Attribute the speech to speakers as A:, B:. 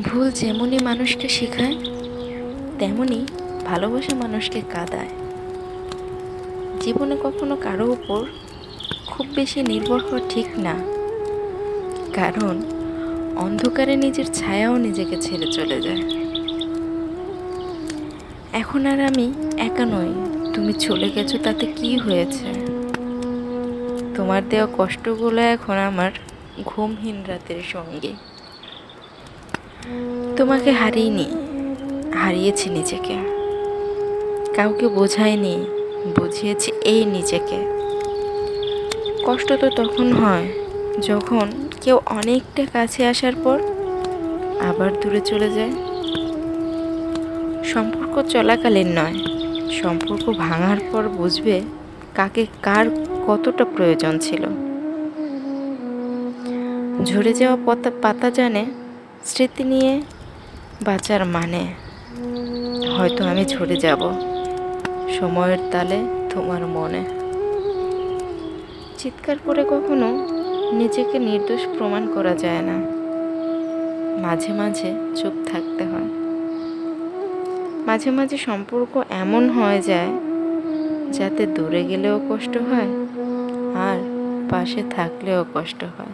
A: ভুল যেমনই মানুষকে শেখায়, তেমনই ভালোবাসা মানুষকে কাঁদায়। জীবনে কখনো কারও উপর খুব বেশি নির্ভর হওয়া ঠিক না। কারণ অন্ধকারে নিজের ছায়াও নিজেকে ছেড়ে চলে যায়। এখন আর আমি একা নই, তুমি চলে গেছো তাতে কি হয়েছে? তোমার দেওয়া কষ্টগুলো এখন আমার ঘুমহীন রাতের সঙ্গে। তোমাকে হারিয়েনি হারিয়েছি নিজেকে। কাউকে বোঝায়নি বুঝিয়েছি এই নিজেকে। কষ্ট তো তখন হয় যখন কেউ অনেকটা কাছে আসার পর আবার দূরে চলে যায়। সম্পর্ক চলাকালীন নয়, সম্পর্ক ভাঙার পর বুঝবে কাকে কার কতটা প্রয়োজন ছিল। ঝরে যাওয়া পাতা পাতা জানে স্মৃতি নিয়ে বাঁচার মানে হয়তো আমি ঝরে যাব সময়ের তালে তোমার মনে। চিৎকার করে কখনো নিজেকে নির্দোষ প্রমাণ করা যায় না। মাঝে মাঝে চুপ থাকতে হয়। মাঝে মাঝে সম্পর্ক এমন হয়ে যায় যাতে দূরে গেলেও কষ্ট হয় আর পাশে থাকলেও কষ্ট হয়।